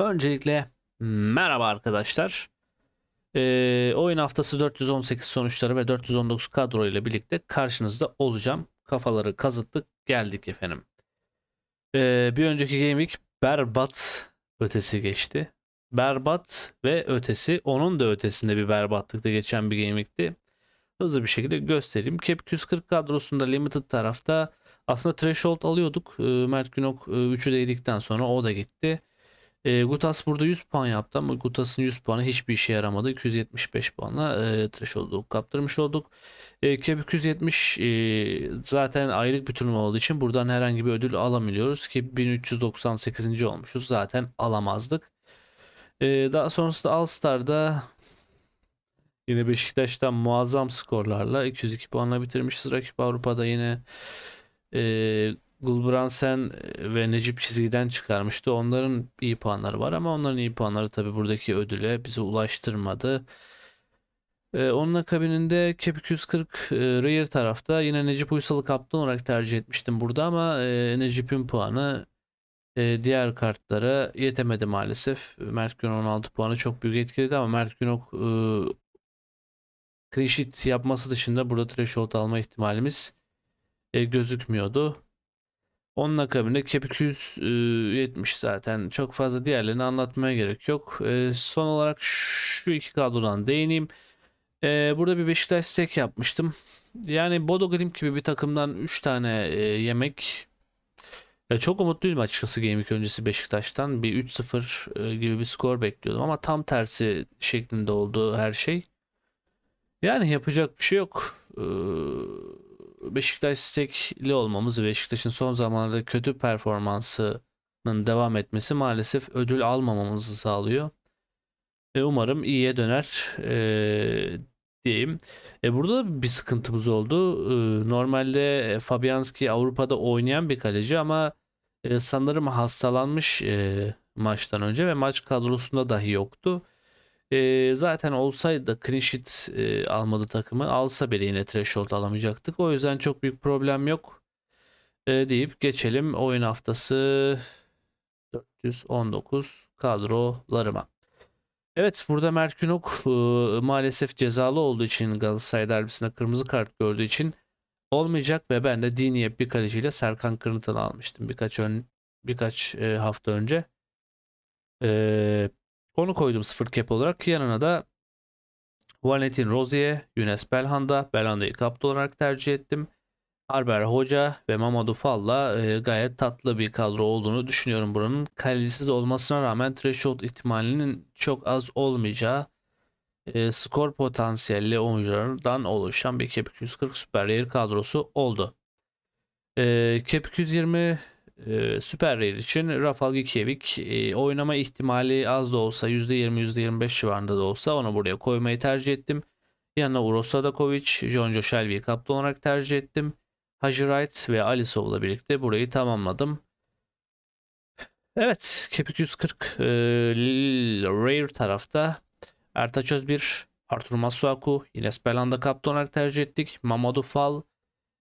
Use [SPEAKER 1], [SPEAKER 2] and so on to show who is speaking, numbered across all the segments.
[SPEAKER 1] Öncelikle merhaba arkadaşlar. Ee, oyun haftası 418 sonuçları ve 419 kadro ile birlikte karşınızda olacağım. Kafaları kazıttık geldik efendim. Ee, bir önceki Game berbat ötesi geçti. Berbat ve ötesi onun da ötesinde bir berbatlıkta geçen bir Game. Hızlı bir şekilde göstereyim. Cap 240 kadrosunda Limited tarafta aslında Threshold alıyorduk. Ee, Mert Günok 3'ü değdikten sonra o da gitti. E, Gutas burada 100 puan yaptı ama Gutas'ın 100 puanı hiçbir işe yaramadı. 275 puanla e, Threshold'u kaptırmış olduk. E, Cap 270 e, zaten aylık bir turnuva olduğu için buradan herhangi bir ödül alamıyoruz ki 1398. olmuşuz. Zaten alamazdık. E, daha sonrasında All Star'da yine Beşiktaş'tan muazzam skorlarla 202 puanla bitirmişiz. Rakip Avrupa'da yine e, Gulbrandsen ve Necip çizgiden çıkarmıştı. Onların iyi puanları var ama onların iyi puanları tabii buradaki ödüle bize ulaştırmadı. Ee, onun akabininde Cap 240 e, rear tarafta yine Necip Uysal'ı kaptan olarak tercih etmiştim burada ama e, Necip'in puanı e, diğer kartlara yetemedi maalesef. Mert Günok 16 puanı çok büyük etkiledi ama Mert Günok e, clean yapması dışında burada threshold alma ihtimalimiz e, gözükmüyordu. Onun akabinde Cap 270 zaten çok fazla diğerlerini anlatmaya gerek yok. E, son olarak şu iki kadrodan değineyim. E, burada bir Beşiktaş stack yapmıştım. Yani Bodo Glimt gibi bir takımdan 3 tane e, yemek e, çok umutluydum açıkçası Game Week öncesi Beşiktaş'tan. Bir 3-0 e, gibi bir skor bekliyordum ama tam tersi şeklinde oldu her şey. Yani yapacak bir şey yok. Ee, Beşiktaş istekli olmamız ve Beşiktaş'ın son zamanlarda kötü performansının devam etmesi maalesef ödül almamamızı sağlıyor. E, umarım iyiye döner e, diyeyim. E, burada bir sıkıntımız oldu. E, normalde Fabianski Avrupa'da oynayan bir kaleci ama e, sanırım hastalanmış e, maçtan önce ve maç kadrosunda dahi yoktu. E, zaten olsaydı da clean sheet e, almadı takımı. Alsa bile yine threshold alamayacaktık. O yüzden çok büyük problem yok e, deyip geçelim oyun haftası 419 kadrolarıma. Evet burada Mert Günok e, maalesef cezalı olduğu için Galatasaray derbisinde kırmızı kart gördüğü için olmayacak ve ben de Diniye bir kaleciyle Serkan Kırıntı'nı almıştım birkaç ön, birkaç e, hafta önce. E, onu koydum sıfır cap olarak. Yanına da Valentin Rozier, Younes Belhanda, Belhanda'yı kaptan olarak tercih ettim. Arber Hoca ve Mamadou Fall'la e, gayet tatlı bir kadro olduğunu düşünüyorum buranın. Kalecisiz olmasına rağmen threshold ihtimalinin çok az olmayacağı e, skor potansiyelli oyunculardan oluşan bir Cap 240 Super Rare kadrosu oldu. E, Cap 220 e, Süper Rare için Rafal Gikiewicz oynama ihtimali az da olsa %20 %25 civarında da olsa onu buraya koymayı tercih ettim. Yanına Uros Sadakovic, Jonjo Shelby'yi kaptan olarak tercih ettim. Haji Wright ve Alisov'la birlikte burayı tamamladım. Evet, Cap 240 e, Rare tarafta Ertaç Özbir, Artur Masuaku, Ines Belanda kaptan olarak tercih ettik. Mamadou Fall,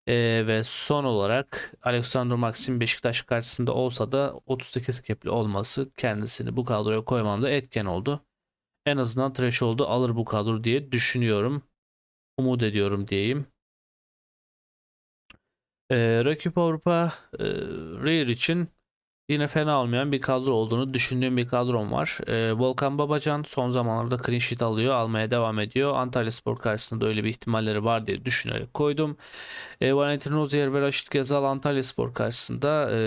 [SPEAKER 1] ee, ve son olarak Alexander Maxim Beşiktaş karşısında olsa da 38 kepli olması kendisini bu kadroya koymamda etken oldu. En azından threshold'u alır bu kadro diye düşünüyorum. Umut ediyorum diyeyim. Ee, rakip Avrupa e, Rare için yine fena olmayan bir kadro olduğunu düşündüğüm bir kadrom var. Ee, Volkan Babacan son zamanlarda clean sheet alıyor, almaya devam ediyor. Antalya Spor karşısında öyle bir ihtimalleri var diye düşünerek koydum. E, Valentin Rozier ve Raşit Gezal Antalya Spor karşısında e,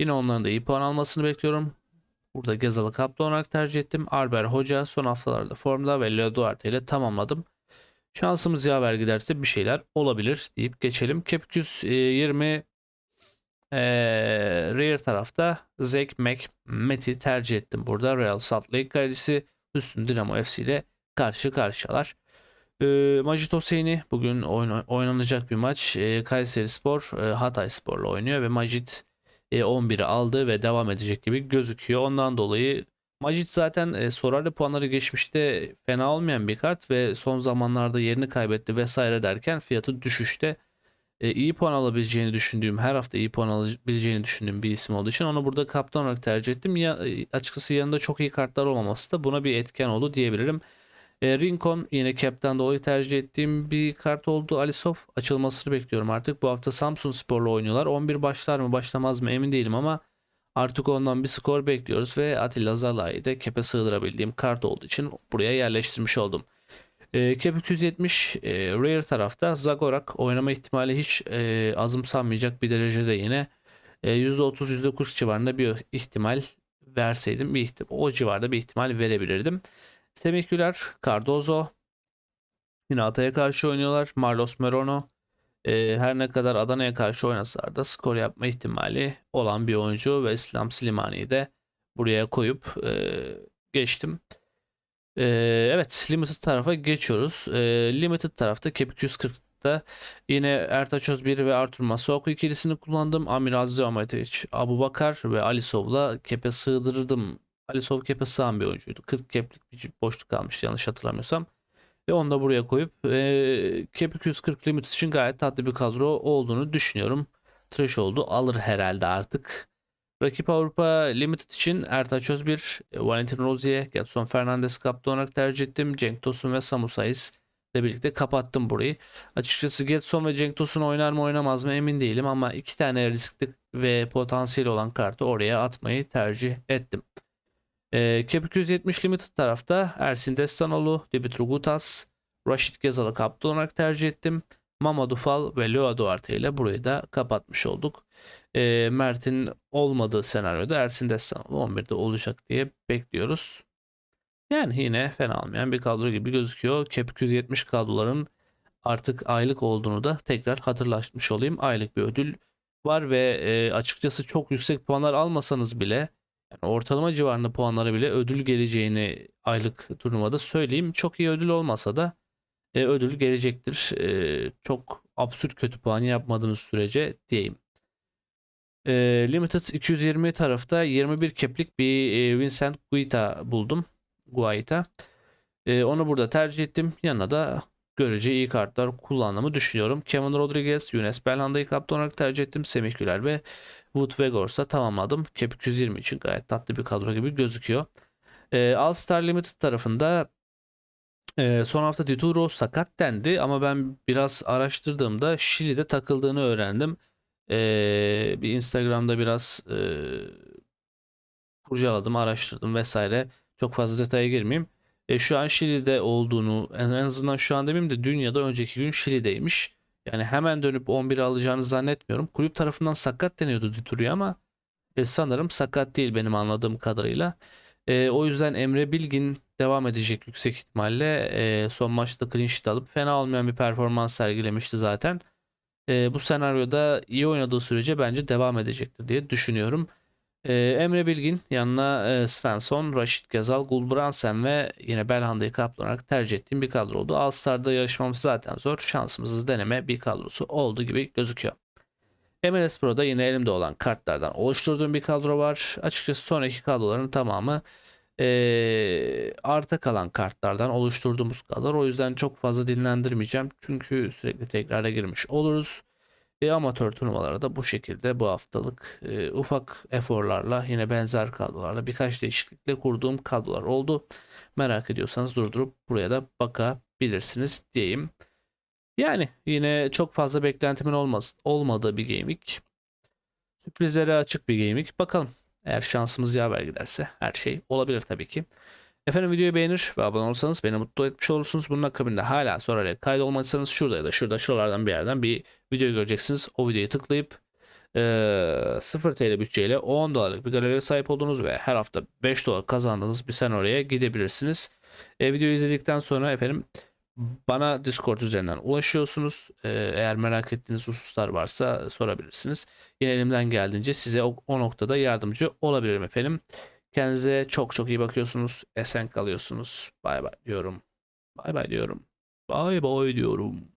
[SPEAKER 1] yine onların da iyi puan almasını bekliyorum. Burada Gezal'ı kaptan olarak tercih ettim. Arber Hoca son haftalarda formda ve Leo Duarte ile tamamladım. Şansımız yaver giderse bir şeyler olabilir deyip geçelim. Cap 220 e, rear tarafta Zek Mac Met'i tercih ettim burada. Real Salt Lake kalecisi Üstün Dinamo FC ile karşı karşıyalar. E, Majid Hosseini bugün oyn oynanacak bir maç. E, Kayseri Spor e, Hatay Spor'la oynuyor ve Majid e, 11'i aldı ve devam edecek gibi gözüküyor. Ondan dolayı Majid zaten e, Sorarlı puanları geçmişte fena olmayan bir kart ve son zamanlarda yerini kaybetti vesaire derken fiyatı düşüşte. E, iyi puan alabileceğini düşündüğüm, her hafta iyi puan alabileceğini düşündüğüm bir isim olduğu için onu burada kaptan olarak tercih ettim. Ya, e, açıkçası yanında çok iyi kartlar olmaması da buna bir etken oldu diyebilirim. E, Rincon yine cap'ten dolayı tercih ettiğim bir kart oldu. Alisov açılmasını bekliyorum artık. Bu hafta Samsun Spor'la oynuyorlar. 11 başlar mı başlamaz mı emin değilim ama artık ondan bir skor bekliyoruz ve Atilla Zalai'yi de cap'e sığdırabildiğim kart olduğu için buraya yerleştirmiş oldum. E, Cap 270 e, Rare tarafta Zagorak oynama ihtimali hiç e, azımsanmayacak bir derecede yine e, %30 %40 civarında bir ihtimal verseydim bir ihtim o civarda bir ihtimal verebilirdim. Semiküler Cardozo yine Atay'a karşı oynuyorlar. Marlos Merono e, her ne kadar Adana'ya karşı oynasalar da skor yapma ihtimali olan bir oyuncu ve İslam Slimani'yi de buraya koyup e, geçtim. E, evet Limited tarafa geçiyoruz. E, Limited tarafta Cap 240'da yine Ertaç Özbir ve Artur Masuaku ikilisini kullandım. Amir Aziz Ahmetovic, Abu Bakar ve Alisov'la Cap'e sığdırdım. Alisov Cap'e sığan bir oyuncuydu. 40 Cap'lik bir boşluk kalmıştı yanlış hatırlamıyorsam. Ve onu da buraya koyup e, Cap 240 Limited için gayet tatlı bir kadro olduğunu düşünüyorum. Threshold'u alır herhalde artık. Rakip Avrupa Limited için Ertaç Özbir, e, Valentin Rozier, Getson Fernandez kaptan olarak tercih ettim. Cenk Tosun ve Samu Saiz ile birlikte kapattım burayı. Açıkçası Getson ve Cenk Tosun oynar mı oynamaz mı emin değilim ama iki tane riskli ve potansiyeli olan kartı oraya atmayı tercih ettim. E, Cap 270 Limited tarafta Ersin Destanoğlu, Dimitri Gutas, Rashid Gezal'ı kaptan olarak tercih ettim. Mamadou Fall ve Leo Duarte ile burayı da kapatmış olduk. E, Mert'in olmadığı senaryoda Ersin Destanoğlu 11'de olacak diye bekliyoruz. Yani yine fena olmayan bir kadro gibi gözüküyor. Cap 270 kadroların artık aylık olduğunu da tekrar hatırlatmış olayım. Aylık bir ödül var ve e, açıkçası çok yüksek puanlar almasanız bile yani ortalama civarında puanlara bile ödül geleceğini aylık turnuvada söyleyeyim. Çok iyi ödül olmasa da e, ödül gelecektir. E, çok absürt kötü puan yapmadığınız sürece diyeyim. E, Limited 220 tarafta 21 keplik bir e, Vincent Guita buldum. Guaita. E, onu burada tercih ettim. Yanına da görece iyi kartlar kullandığımı düşünüyorum. Kevin Rodriguez, Younes Belhanda'yı kaptan olarak tercih ettim. Semih Güler ve Wood Wegors'ta tamamladım. Cap 220 için gayet tatlı bir kadro gibi gözüküyor. E, All Star Limited tarafında e, son hafta Dituro sakat dendi ama ben biraz araştırdığımda Şili'de takıldığını öğrendim. E, bir Instagram'da biraz e, kurcaladım, araştırdım vesaire. Çok fazla detaya girmeyeyim. E, şu an Şili'de olduğunu en azından şu an demeyeyim de dün ya da önceki gün Şili'deymiş. Yani hemen dönüp 11'i alacağını zannetmiyorum. Kulüp tarafından sakat deniyordu Dituru'ya ama e, sanırım sakat değil benim anladığım kadarıyla. E, o yüzden Emre Bilgin devam edecek yüksek ihtimalle. E, son maçta clean sheet alıp fena olmayan bir performans sergilemişti zaten. E, bu senaryoda iyi oynadığı sürece bence devam edecektir diye düşünüyorum. E, Emre Bilgin yanına e, Svensson, Raşit Gezal, Gulbrandsen ve yine Belhanda'yı kaplanarak tercih ettiğim bir kadro oldu. All Star'da yarışmamız zaten zor. Şansımızı deneme bir kadrosu oldu gibi gözüküyor. MLS Pro'da yine elimde olan kartlardan oluşturduğum bir kadro var. Açıkçası sonraki kadroların tamamı e, arta kalan kartlardan oluşturduğumuz kadar. O yüzden çok fazla dinlendirmeyeceğim. Çünkü sürekli tekrara girmiş oluruz. E, amatör turnuvalara da bu şekilde bu haftalık e, ufak eforlarla yine benzer kadrolarla birkaç değişiklikle kurduğum kadrolar oldu. Merak ediyorsanız durdurup buraya da bakabilirsiniz diyeyim. Yani yine çok fazla beklentimin olmaz, olmadığı bir gaming. Sürprizlere açık bir gaming. Bakalım. Eğer şansımız yaver giderse her şey olabilir tabii ki. Efendim videoyu beğenir ve abone olursanız beni mutlu etmiş olursunuz. Bunun akabinde hala sonra kaydolmadıysanız şurada ya da şurada şuralardan bir yerden bir video göreceksiniz. O videoyu tıklayıp e, 0 TL bütçeyle 10 dolarlık bir galeriye sahip olduğunuz ve her hafta 5 dolar kazandığınız bir sen oraya gidebilirsiniz. E, videoyu izledikten sonra efendim bana Discord üzerinden ulaşıyorsunuz. E, eğer merak ettiğiniz hususlar varsa sorabilirsiniz. Yine elimden geldiğince size o noktada yardımcı olabilirim efendim. Kendinize çok çok iyi bakıyorsunuz. Esen kalıyorsunuz. Bay bay diyorum. Bay bay diyorum. Bay bay diyorum.